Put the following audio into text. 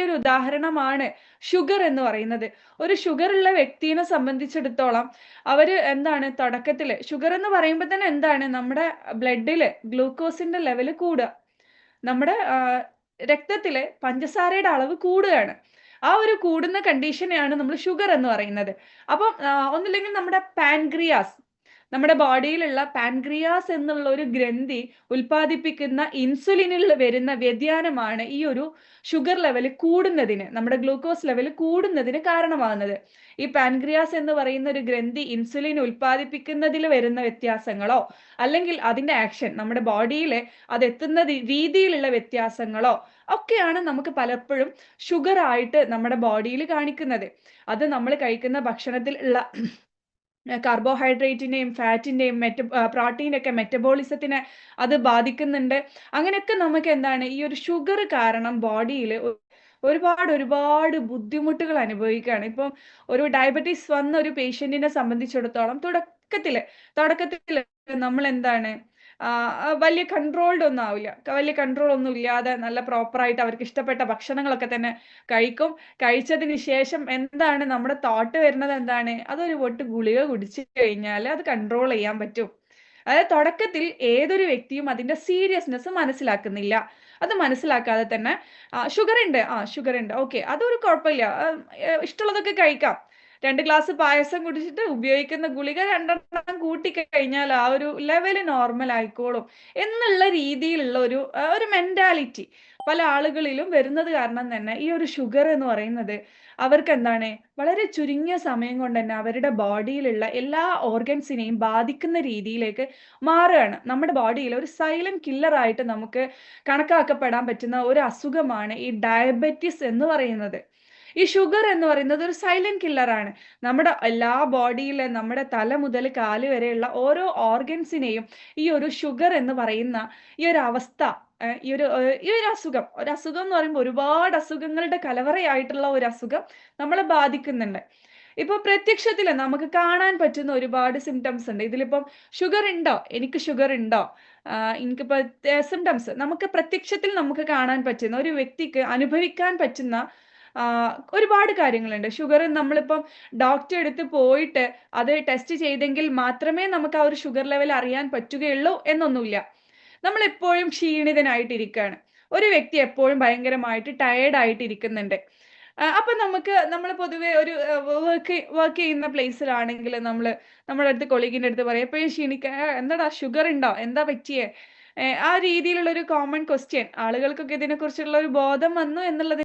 വലിയൊരു ഉദാഹരണമാണ് ഷുഗർ എന്ന് പറയുന്നത്. ഒരു ഷുഗർ ഉള്ള വ്യക്തിയെ സംബന്ധിച്ചിടത്തോളം അവർ എന്താണ് തുടക്കത്തിൽ ഷുഗർ എന്ന് പറയുമ്പോൾ തന്നെ എന്താണ്? നമ്മുടെ ബ്ലഡിൽ ഗ്ലൂക്കോസിന്റെ ലെവൽ കൂടുക. നമ്മുടെ രക്തത്തിലെ പഞ്ചസാരയുടെ അളവ് കൂടുകയാണ്. ആ ഒരു കൂടുന്ന കണ്ടീഷനെയാണ് നമ്മൾ ഷുഗർ എന്ന് പറയുന്നത്. അപ്പം ഒന്നില്ലെങ്കിൽ നമ്മുടെ പാൻക്രിയാസ് നമ്മുടെ ബോഡിയിലുള്ള പാൻക്രിയാസ് എന്നുള്ള ഒരു ഗ്രന്ഥി ഉൽപ്പാദിപ്പിക്കുന്ന ഇൻസുലിനിൽ വരുന്ന വ്യതിയാനമാണ് ഈ ഒരു ഷുഗർ ലെവൽ കൂടുന്നതിന് നമ്മുടെ ഗ്ലൂക്കോസ് ലെവൽ കൂടുന്നതിന് കാരണമാകുന്നത്. ഈ പാൻക്രിയാസ് എന്ന് പറയുന്ന ഒരു ഗ്രന്ഥി ഇൻസുലിൻ ഉൽപ്പാദിപ്പിക്കുന്നതിൽ വരുന്ന വ്യത്യാസങ്ങളോ അല്ലെങ്കിൽ അതിന്റെ ആക്ഷൻ നമ്മുടെ ബോഡിയിലെ അത് എത്തുന്ന രീതിയിലുള്ള വ്യത്യാസങ്ങളോ ഒക്കെയാണ് നമുക്ക് പലപ്പോഴും ഷുഗർ ആയിട്ട് നമ്മുടെ ബോഡിയിൽ കാണിക്കുന്നത്. അത് നമ്മൾ കഴിക്കുന്ന ഭക്ഷണത്തിൽ ഉള്ള കാർബോഹൈഡ്രേറ്റിന്റെയും ഫാറ്റിന്റെയും മെറ്റ പ്രോട്ടീനൊക്കെ മെറ്റബോളിസത്തിനെ അത് ബാധിക്കുന്നുണ്ട്. അങ്ങനെയൊക്കെ നമുക്ക് എന്താണ് ഈ ഒരു ഷുഗർ കാരണം ബോഡിയിൽ ഒരുപാട് ഒരുപാട് ബുദ്ധിമുട്ടുകൾ അനുഭവിക്കുകയാണ്. ഇപ്പം ഒരു ഡയബറ്റീസ് വന്ന ഒരു പേഷ്യന്റിനെ സംബന്ധിച്ചിടത്തോളം തുടക്കത്തിൽ തുടക്കത്തിൽ നമ്മൾ എന്താണ് വലിയ കൺട്രോൾഡ് ഒന്നും ആവില്ല. വലിയ കൺട്രോൾ ഒന്നും ഇല്ലാതെ നല്ല പ്രോപ്പറായിട്ട് അവർക്ക് ഇഷ്ടപ്പെട്ട ഭക്ഷണങ്ങളൊക്കെ തന്നെ കഴിക്കും. കഴിച്ചതിന് ശേഷം എന്താണ് നമ്മുടെ തോട്ട് വരുന്നത് എന്താണ്? അതൊരു പൊട്ട് ഗുളിക കുടിച്ചു കഴിഞ്ഞാൽ അത് കൺട്രോൾ ചെയ്യാൻ പറ്റും. അതായത് തുടക്കത്തിൽ ഏതൊരു വ്യക്തിയും അതിന്റെ സീരിയസ്നെസ് മനസ്സിലാക്കുന്നില്ല. അത് മനസ്സിലാക്കാതെ തന്നെ ഷുഗർ ഉണ്ട്. ആ ഷുഗർ ഉണ്ട്. ഓക്കെ അതൊരു കുഴപ്പമില്ല. ഇഷ്ടമുള്ളതൊക്കെ കഴിക്കാം. രണ്ട് ഗ്ലാസ് പായസം കുടിച്ചിട്ട് ഉപയോഗിക്കുന്ന ഗുളിക രണ്ടെണ്ണം കൂട്ടിക്കഴിഞ്ഞാൽ ആ ഒരു ലെവൽ നോർമൽ ആയിക്കോളും എന്നുള്ള രീതിയിലുള്ള ഒരു ഒരു മെന്റാലിറ്റി പല ആളുകളിലും വരുന്നത് കാരണം തന്നെ ഈ ഒരു ഷുഗർ എന്ന് പറയുന്നത് അവർക്ക് എന്താണ് വളരെ ചുരുങ്ങിയ സമയം കൊണ്ട് തന്നെ അവരുടെ ബോഡിയിലുള്ള എല്ലാ ഓർഗൻസിനെയും ബാധിക്കുന്ന രീതിയിലേക്ക് മാറുകയാണ്. നമ്മുടെ ബോഡിയിൽ ഒരു സൈലന്റ് കില്ലർ ആയിട്ട് നമുക്ക് കണക്കാക്കപ്പെടാൻ പറ്റുന്ന ഒരു അസുഖമാണ് ഈ ഡയബറ്റിസ് എന്ന് പറയുന്നത്. ഈ ഷുഗർ എന്ന് പറയുന്നത് ഒരു സൈലന്റ് കില്ലറാണ് നമ്മുടെ എല്ലാ ബോഡിയിലെ നമ്മുടെ തല മുതൽ കാൽ വരെയുള്ള ഓരോ ഓർഗൻസിനെയും ഈ ഒരു ഷുഗർ എന്ന് പറയുന്ന ഈ ഒരു അവസ്ഥ ഈ ഒരു ഈ ഒരു അസുഖം. ഒരു അസുഖം എന്ന് പറയുമ്പോൾ ഒരുപാട് അസുഖങ്ങളുടെ കലവറയായിട്ടുള്ള ഒരു അസുഖം നമ്മളെ ബാധിക്കുന്നുണ്ട്. ഇപ്പൊ പ്രത്യക്ഷത്തിൽ നമുക്ക് കാണാൻ പറ്റുന്ന ഒരുപാട് സിംറ്റംസ് ഉണ്ട്. ഇതിലിപ്പം ഷുഗർ ഉണ്ടോ? എനിക്ക് ഷുഗർ ഉണ്ടോ? എനിക്കിപ്പോ സിംറ്റംസ് നമുക്ക് പ്രത്യക്ഷത്തിൽ നമുക്ക് കാണാൻ പറ്റുന്ന ഒരു വ്യക്തിക്ക് അനുഭവിക്കാൻ പറ്റുന്ന ഒരുപാട് കാര്യങ്ങളുണ്ട്. ഷുഗർ നമ്മളിപ്പം ഡോക്ടർ അടുത്ത് പോയിട്ട് അത് ടെസ്റ്റ് ചെയ്തെങ്കിൽ മാത്രമേ നമുക്ക് ആ ഒരു ഷുഗർ ലെവൽ അറിയാൻ പറ്റുകയുള്ളൂ എന്നൊന്നുമില്ല. നമ്മൾ എപ്പോഴും ക്ഷീണിതനായിട്ടിരിക്കുകയാണ് ഒരു വ്യക്തി എപ്പോഴും ഭയങ്കരമായിട്ട് ടയേർഡ് ആയിട്ട് ഇരിക്കുന്നുണ്ട് അപ്പൊ നമുക്ക് നമ്മൾ പൊതുവെ ഒരു വർക്ക് വർക്ക് ചെയ്യുന്ന പ്ലേസിലാണെങ്കിൽ നമ്മൾ നമ്മുടെ അടുത്ത് കൊളീഗിന്റെ അടുത്ത് പറയും എപ്പോഴും ക്ഷീണിക്ക എന്താടാ ഷുഗർ ഉണ്ടോ? എന്താ പറ്റിയേ? ആ രീതിയിലുള്ള ഒരു കോമൺ ക്വസ്റ്റ്യൻ ആളുകൾക്കൊക്കെ ഇതിനെക്കുറിച്ചുള്ള ഒരു ബോധം വന്നു എന്നുള്ളത്